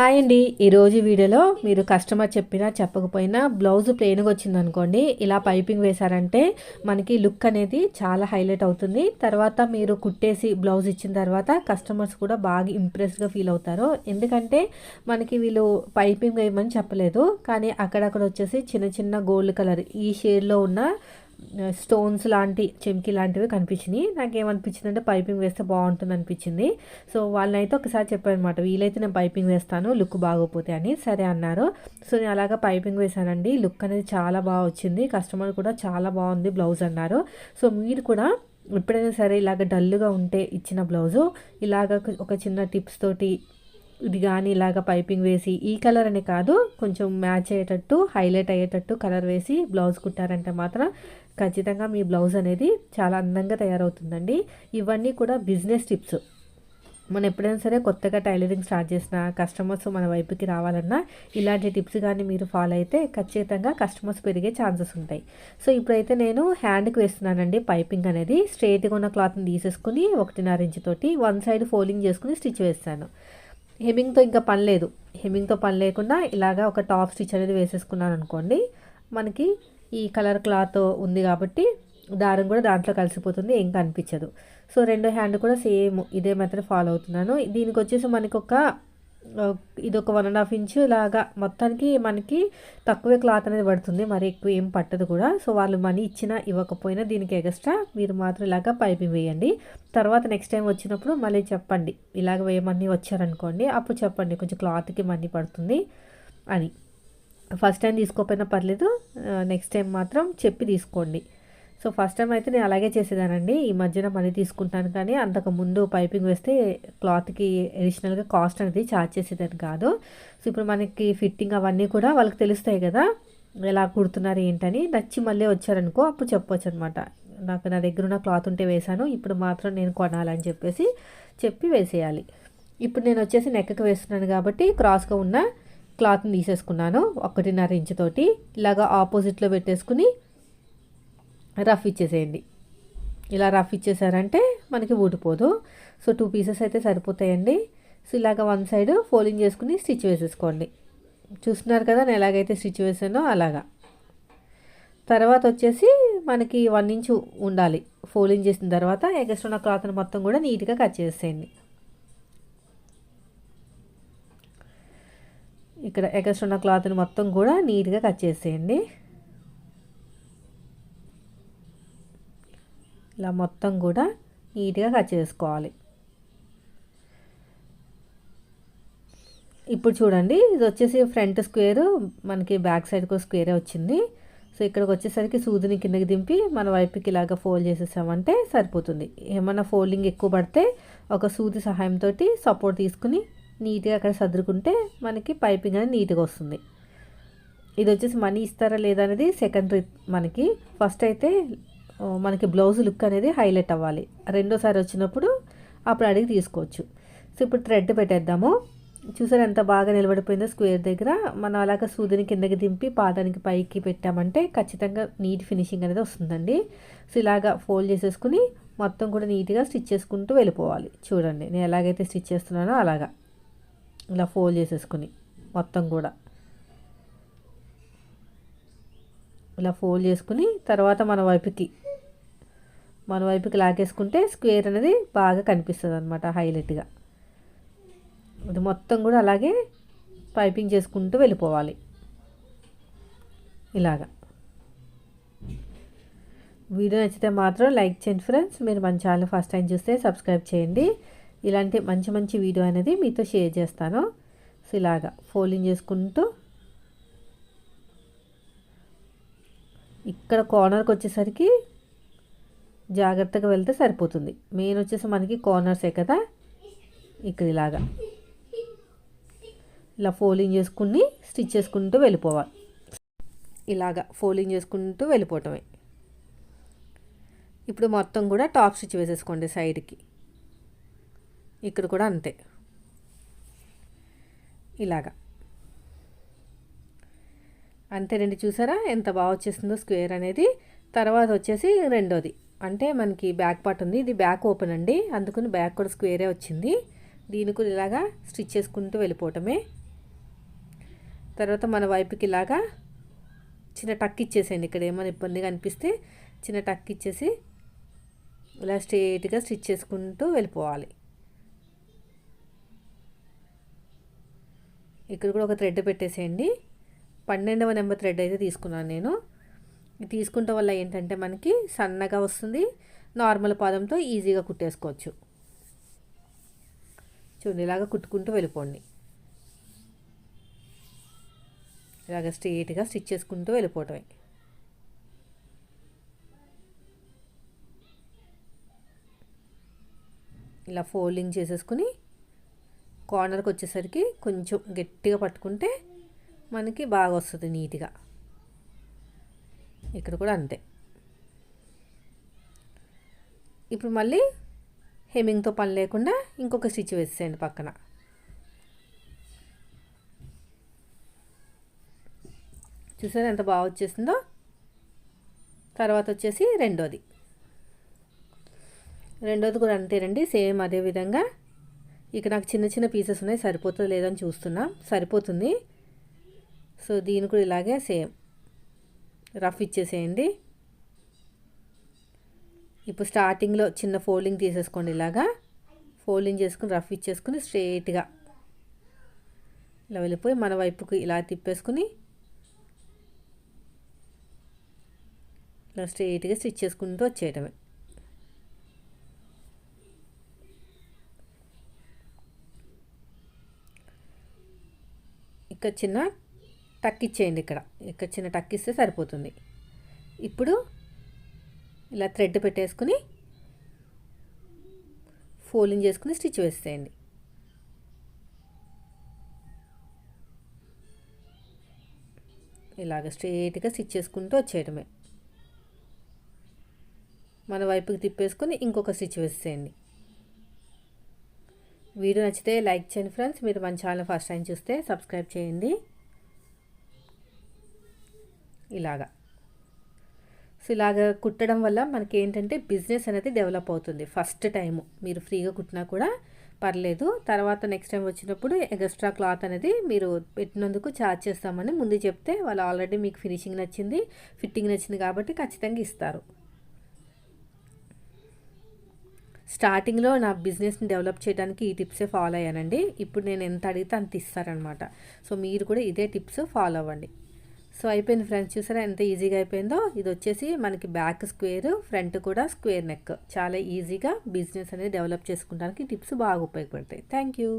Hi అండి. ఈరోజు వీడియోలో మీరు కస్టమర్ చెప్పినా చెప్పకపోయినా బ్లౌజ్ ప్లెయిన్గా వచ్చింది అనుకోండి. ఇలా పైపింగ్ వేశారంటే మనకి లుక్ అనేది చాలా హైలైట్ అవుతుంది. తర్వాత మీరు కుట్టేసి బ్లౌజ్ ఇచ్చిన తర్వాత కస్టమర్స్ కూడా బాగా ఇంప్రెస్డ్గా ఫీల్ అవుతారు. ఎందుకంటే మనకి వీళ్ళు పైపింగ్ వేయమని చెప్పలేదు. కానీ అక్కడక్కడ వచ్చేసి చిన్న చిన్న గోల్డ్ కలర్ ఈ షేడ్లో ఉన్న స్టోన్స్ లాంటి చెంకి లాంటివి కనిపించినాయి. నాకేమనిపించింది అంటే పైపింగ్ వేస్తే బాగుంటుంది అనిపించింది. సో వాళ్ళనైతే ఒకసారి చెప్పారనమాట వీలైతే నేను పైపింగ్ వేస్తాను లుక్ బాగోపోతే అని. సరే అన్నారు. సో నేను అలాగా పైపింగ్ వేశానండి. లుక్ అనేది చాలా బాగా వచ్చింది. కస్టమర్ కూడా చాలా బాగుంది బ్లౌజ్ అన్నారు. సో మీరు కూడా ఎప్పుడైనా సరే ఇలాగ డల్గా ఉంటే ఇచ్చిన బ్లౌజు ఇలాగ ఒక చిన్న టిప్స్ తోటి ఇది కానీ ఇలాగ పైపింగ్ వేసి ఈ కలర్ అనే కాదు కొంచెం మ్యాచ్ అయ్యేటట్టు హైలైట్ అయ్యేటట్టు కలర్ వేసి బ్లౌజ్ కుట్టారంటే మాత్రం ఖచ్చితంగా మీ బ్లౌజ్ అనేది చాలా అందంగా తయారవుతుందండి. ఇవన్నీ కూడా బిజినెస్ టిప్స్. మనం ఎప్పుడైనా సరే కొత్తగా టైలరింగ్ స్టార్ట్ చేసిన కస్టమర్స్ మన వైపుకి రావాలన్నా ఇలాంటి టిప్స్ కానీ మీరు ఫాలో అయితే ఖచ్చితంగా కస్టమర్స్ పెరిగే ఛాన్సెస్ ఉంటాయి. సో ఇప్పుడైతే నేను హ్యాండ్కి వేస్తున్నానండి పైపింగ్ అనేది. స్ట్రైట్గా ఉన్న క్లాత్ని తీసేసుకుని ఒకటిన్నర ఇంచ్ తోటి వన్ సైడ్ ఫోల్డింగ్ చేసుకుని స్టిచ్ వేస్తాను. హెమింగ్తో ఇంకా పని లేదు. హెమింగ్తో పని లేకుండా ఇలాగా ఒక టాప్ స్టిచ్ అనేది వేసేసుకున్నాను అనుకోండి మనకి ఈ కలర్ క్లాత్ ఉంది కాబట్టి దారం కూడా దాంట్లో కలిసిపోతుంది ఏం కనిపించదు. సో రెండో హ్యాండ్ కూడా సేమ్ ఇదే మెథడ్ ఫాలో అవుతున్నాను. దీనికి వచ్చేసి మనకి ఒక ఇది ఒక వన్ అండ్ హాఫ్ ఇంచ్ లాగా మొత్తానికి మనకి తక్కువే క్లాత్ అనేది పడుతుంది మరి ఎక్కువ ఏం పట్టదు కూడా. సో వాళ్ళు మనీ ఇచ్చినా ఇవ్వకపోయినా దీనికి ఎగస్ట్రా మీరు మాత్రం ఇలాగా పైపింగ్ వేయండి. తర్వాత నెక్స్ట్ టైం వచ్చినప్పుడు మళ్ళీ చెప్పండి ఇలాగ వేయమని వచ్చారనుకోండి అప్పుడు చెప్పండి కొంచెం క్లాత్కి మనీ పడుతుంది అని. ఫస్ట్ టైం తీసుకోకపోయినా పర్లేదు నెక్స్ట్ టైం మాత్రం చెప్పి తీసుకోండి. సో ఫస్ట్ టైం అయితే నేను అలాగే చేసేదానండి. ఈ మధ్యన మనీ తీసుకుంటాను కానీ అంతకు ముందు పైపింగ్ వేస్తే క్లాత్కి అడిషనల్గా కాస్ట్ అనేది ఛార్జ్ చేసేదాన్ని కాదు. సో ఇప్పుడు మనకి ఫిట్టింగ్ అవన్నీ కూడా వాళ్ళకి తెలుస్తాయి కదా ఎలా కుడుతున్నారు ఏంటని. నచ్చి మళ్ళీ వచ్చారనుకో అప్పుడు చెప్పొచ్చు అనమాట నాకు నా దగ్గర ఉన్న క్లాత్ ఉంటే వేశాను ఇప్పుడు మాత్రం నేను కొనాలని చెప్పేసి చెప్పి వేసేయాలి. ఇప్పుడు నేను వచ్చేసి నెక్కకి వేస్తున్నాను కాబట్టి క్రాస్గా ఉన్న క్లాత్ని తీసేసుకున్నాను ఒకటిన్నర ఇంచుతోటి ఇలాగా ఆపోజిట్లో పెట్టేసుకుని రఫ్ ఇచ్చేసేయండి. ఇలా రఫ్ ఇచ్చేసారంటే మనకి ఊడిపోదు. సో టూ పీసెస్ అయితే సరిపోతాయండి. సో ఇలాగ వన్ సైడ్ ఫోల్డింగ్ చేసుకుని స్టిచ్ వేసేసుకోండి. చూస్తున్నారు కదా నేను ఎలాగైతే స్టిచ్ వేసానో అలాగా. తర్వాత వచ్చేసి మనకి వన్ ఇంచు ఉండాలి. ఫోల్డింగ్ చేసిన తర్వాత ఎగస్ట్ ఉన్న క్లాత్ని మొత్తం కూడా నీట్గా కట్ చేసేయండి. ఇక్కడ ఎగస్ట్ ఉన్న క్లాత్ని మొత్తం కూడా నీట్గా కట్ చేసేయండి. ఇలా మొత్తం కూడా నీట్గా కట్ చేసుకోవాలి. ఇప్పుడు చూడండి ఇది వచ్చేసి ఫ్రంట్ స్క్వేర్ మనకి బ్యాక్ సైడ్కి స్క్వేరే వచ్చింది. సో ఇక్కడికి వచ్చేసరికి సూదిని కిందకి దింపి మన వైపుకి ఇలాగ ఫోల్డ్ చేసేసామంటే సరిపోతుంది. ఏమన్నా ఫోల్డింగ్ ఎక్కువ పడితే ఒక సూది సహాయంతో సపోర్ట్ తీసుకుని నీట్గా అక్కడ సర్దుకుంటే మనకి పైపింగ్ అనేది నీట్గా వస్తుంది. ఇది వచ్చేసి మనీ ఇస్తారా లేదా అనేది సెకండరీ మనకి ఫస్ట్ అయితే మనకి బ్లౌజ్ లుక్ అనేది హైలైట్ అవ్వాలి. రెండోసారి వచ్చినప్పుడు అప్పుడు అడిగి తీసుకోవచ్చు. సో ఇప్పుడు థ్రెడ్ పెట్టేద్దాము. చూసారు ఎంత బాగా నిలబడిపోయిందో స్క్వేర్ దగ్గర. మనం అలాగ సూదిని కిందకి దింపి పాదానికి పైకి పెట్టామంటే ఖచ్చితంగా నీట్ ఫినిషింగ్ అనేది వస్తుందండి. సో ఇలాగా ఫోల్డ్ చేసేసుకుని మొత్తం కూడా నీట్గా స్టిచ్ చేసుకుంటూ వెళ్ళిపోవాలి. చూడండి నేను ఎలాగైతే స్టిచ్ చేస్తున్నానో అలాగా. ఇలా ఫోల్డ్ చేసేసుకుని మొత్తం కూడా. ఇలా ఫోల్డ్ చేసుకుని తర్వాత మన వైపుకి మన వైపుకి లాగేసుకుంటే స్క్వేర్ అనేది బాగా కనిపిస్తుంది అనమాట హైలైట్గా. ఇది మొత్తం కూడా అలాగే పైపింగ్ చేసుకుంటూ వెళ్ళిపోవాలి. ఇలాగా. వీడియో నచ్చితే మాత్రం లైక్ చేయండి ఫ్రెండ్స్. మీరు మన ఛానల్ ఫస్ట్ టైం చూస్తే సబ్స్క్రైబ్ చేయండి. ఇలాంటి మంచి మంచి వీడియో అనేది మీతో షేర్ చేస్తాను. సో ఇలాగా ఫోల్డింగ్ చేసుకుంటూ ఇక్కడ కార్నర్కి వచ్చేసరికి జాగ్రత్తగా వెళ్తే సరిపోతుంది. మెయిన్ వచ్చేసి మనకి కార్నర్సే కదా? ఇక్కడ ఇలాగా ఇలా ఫోల్డింగ్ చేసుకుని స్టిచ్ చేసుకుంటూ వెళ్ళిపోవాలి. ఇలాగా ఫోల్డింగ్ చేసుకుంటూ వెళ్ళిపోవటమే. ఇప్పుడు మొత్తం కూడా టాప్ స్టిచ్ వేసేసుకోండి సైడ్కి. ఇక్కడ కూడా అంతే. ఇలాగా. అంతే రెండు చూసారా? ఎంత బాగా వచ్చేస్తుందో స్క్వేర్ అనేది. తర్వాత వచ్చేసి రెండోది. అంటే మనకి బ్యాక్ పార్ట్ ఉంది. ఇది బ్యాక్ ఓపెన్ అండి. అందుకని బ్యాక్ కూడా స్క్వేరే వచ్చింది. దీని కూడా ఇలాగా స్టిచ్ చేసుకుంటూ వెళ్ళిపోవటమే. తర్వాత మన వైపుకి ఇలాగా చిన్న టక్ ఇచ్చేసేయండి. ఇక్కడ ఏమైనా ఇబ్బందిగా అనిపిస్తే చిన్న టక్ ఇచ్చేసి ఇలా స్ట్రేట్గా స్టిచ్ చేసుకుంటూ వెళ్ళిపోవాలి. ఇక్కడ కూడా ఒక థ్రెడ్ పెట్టేసేయండి. పన్నెండవ నెంబర్ థ్రెడ్ అయితే తీసుకున్నాను నేను. ఇది తీసుకుంటే వల్ల ఏంటంటే మనకి సన్నగా వస్తుంది. నార్మల్ పాదంతో ఈజీగా కుట్టేసుకోవచ్చు. చూడండి ఇలాగ కుట్టుకుంటూ వెళ్ళిపోండి. ఇలాగ స్ట్రెయిట్గా స్టిచ్ చేసుకుంటూ వెళ్ళిపోవటమే. ఇలా ఫోల్డింగ్ చేసేసుకుని కార్నర్కి వచ్చేసరికి కొంచెం గట్టిగా పట్టుకుంటే మనకి బాగా వస్తుంది నీట్గా. ఇక్కడ కూడా అంతే. ఇప్పుడు మళ్ళీ హెమింగ్తో పని లేకుండా ఇంకొక స్టిచ్ వేసేయండి పక్కన. చూసారు ఎంత బాగా వచ్చేసిందో? తర్వాత వచ్చేసి రెండోది. రెండోది కూడా అంతేనండి సేమ్ అదే విధంగా ఇక నాకు చిన్న చిన్న పీసెస్ ఉన్నాయి సరిపోతుంది లేదని చూస్తున్నా. సరిపోతుంది. సో దీని కూడా ఇలాగే సేమ్. రఫ్ ఇచ్చేసేయండి. ఇప్పుడు స్టార్టింగ్లో చిన్న ఫోల్డింగ్ తీసేసుకోండి ఇలాగా. ఫోల్డింగ్ చేసుకుని రఫ్ ఇచ్చేసుకుని స్ట్రేట్గా ఇలా వెళ్ళిపోయి మన వైపుకి ఇలా తిప్పేసుకుని ఇలా స్ట్రేట్గా స్టిచ్ చేసుకుంటూ వచ్చేయటమే. ఇక్కడ చిన్న టక్ ఇచ్చేయండి ఇక్కడ. ఇక్కడ చిన్న టక్ ఇస్తే సరిపోతుంది. ఇప్పుడు ఇలా థ్రెడ్ పెట్టేసుకుని ఫోల్డింగ్ చేసుకుని స్టిచ్ వేసేయండి. ఇలాగ స్ట్రేట్గా స్టిచ్ చేసుకుంటూ వచ్చేయటమే. మన వైపుకి తిప్పేసుకొని ఇంకొక స్టిచ్ వేసేయండి. వీడియో నచ్చితే లైక్ చేయండి ఫ్రెండ్స్. మీరు మన ఛానల్ ఫస్ట్ టైం చూస్తే సబ్స్క్రైబ్ చేయండి. ఇలాగా. సో ఇలాగ కుట్టడం వల్ల మనకి ఏంటంటే బిజినెస్ అనేది డెవలప్ అవుతుంది ఫస్ట్ టైము. మీరు ఫ్రీగా కుట్టినా కూడా పర్లేదు. తర్వాత నెక్స్ట్ టైం వచ్చినప్పుడు ఎక్స్ట్రా క్లాత్ అనేది మీరు పెట్టినందుకు ఛార్జ్ చేస్తామని ముందు చెప్తే వాళ్ళు ఆల్రెడీ మీకు ఫినిషింగ్ నచ్చింది ఫిట్టింగ్ నచ్చింది కాబట్టి ఖచ్చితంగా ఇస్తారు. స్టార్టింగ్లో నా బిజినెస్ని డెవలప్ చేయడానికి ఈ టిప్సే ఫాలో అయ్యానండి. ఇప్పుడు నేను ఎంత అడిగితే అంత ఇస్తారనమాట. సో మీరు కూడా ఇదే టిప్స్ ఫాలో అవ్వండి. సో అయిపోయింది ఫ్రెండ్స్. చూసారా ఎంత ఈజీగా అయిపోయిందో? ఇది వచ్చేసి మనకి బ్యాక్ స్క్వేర్ ఫ్రంట్ కూడా స్క్వేర్ నెక్. చాలా ఈజీగా బిజినెస్ అనేది డెవలప్ చేసుకోవడానికి టిప్స్ బాగా ఉపయోగపడతాయి. Thank you.